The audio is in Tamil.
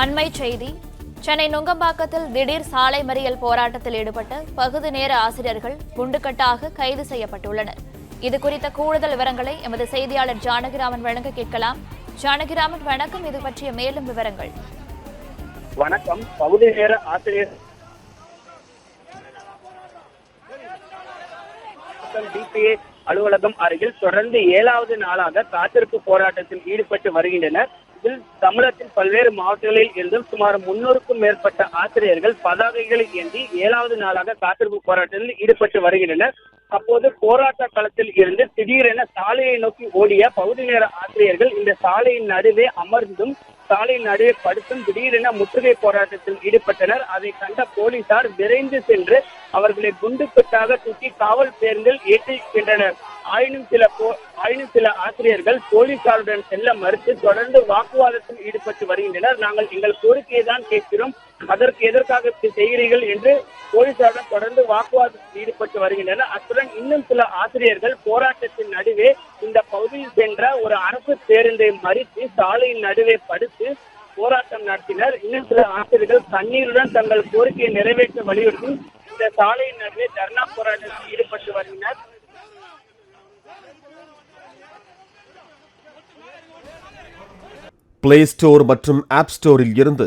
அண்மை செய்தி. சென்னை நுங்கம்பாக்கத்தில் திடீர் சாலை மறியல் போராட்டத்தில் ஈடுபட்ட பகுதி நேர ஆசிரியர்கள் குண்டுக்கட்டாக கைது செய்யப்பட்டுள்ளனர். இது குறித்த கூடுதல் விவரங்களை எமது செய்தியாளர் ஜானகிராமன் வழங்க கேட்கலாம். ஜானகிராமன் வணக்கம். இது பற்றிய மேலும் விவரங்கள். வணக்கம். பகுதி நேர ஆசிரியர் டிபிஏ அலுவலகம் அருகில் தொடர்ந்து ஏழாவது நாளாக காத்திருப்பு போராட்டத்தில் ஈடுபட்டு வருகின்றனர். இதில் தமிழகத்தின் பல்வேறு மாவட்டங்களில் இருந்தும் சுமார் முன்னூறுக்கும் மேற்பட்ட ஆசிரியர்கள் பதாகைகளை ஏந்தி ஏழாவது நாளாக காத்திருப்பு போராட்டத்தில் ஈடுபட்டு வருகின்றனர். அப்போது போராட்ட களத்தில் இருந்து திடீரென சாலையை நோக்கி ஓடிய பகுதி நேர ஆசிரியர்கள் இந்த சாலையின் நடுவே அமர்ந்தும் சாலையின் நடுவே படுத்தும் திடீரென முற்றுகை போராட்டத்தில் ஈடுபட்டனர். அதை கண்ட போலீசார் விரைந்து சென்று அவர்களை குண்டுக்கட்டாக தூக்கி காவல் பேருந்தில் ஏற்றிருக்கின்றனர் ஆயினும் சில போ- ஆயினும் சில ஆசிரியர்கள் போலீசாருடன் செல்ல மறுத்து தொடர்ந்து வாக்குவாதத்தில் ஈடுபட்டு வருகின்றனர். நாங்கள் எங்கள் கோரிக்கையை தான் கேட்கிறோம். அதற்கு எதற்காக செய்கிறீர்கள் என்று போலீசாருடன் தொடர்ந்து வாக்குவாதத்தில் ஈடுபட்டு வருகின்றனர். அத்துடன் இன்னும் சில ஆசிரியர்கள் போராட்டத்தின் நடுவே இந்த பகுதியில் சென்ற ஒரு அரசு பேருந்தை மறித்து சாலையின் நடுவே படுத்து போராட்டம் நடத்தினர். இன்னும் சில ஆசிரியர்கள் கண்ணீருடன் தங்கள் கோரிக்கையை நிறைவேற்ற வலியுறுத்தி இந்த சாலையின் நடுவே தர்ணா போராட்டத்தில் ஈடுபட்டு வருகின்றனர். பிளே ஸ்டோர் மற்றும் ஆப் ஸ்டோரில் இருந்து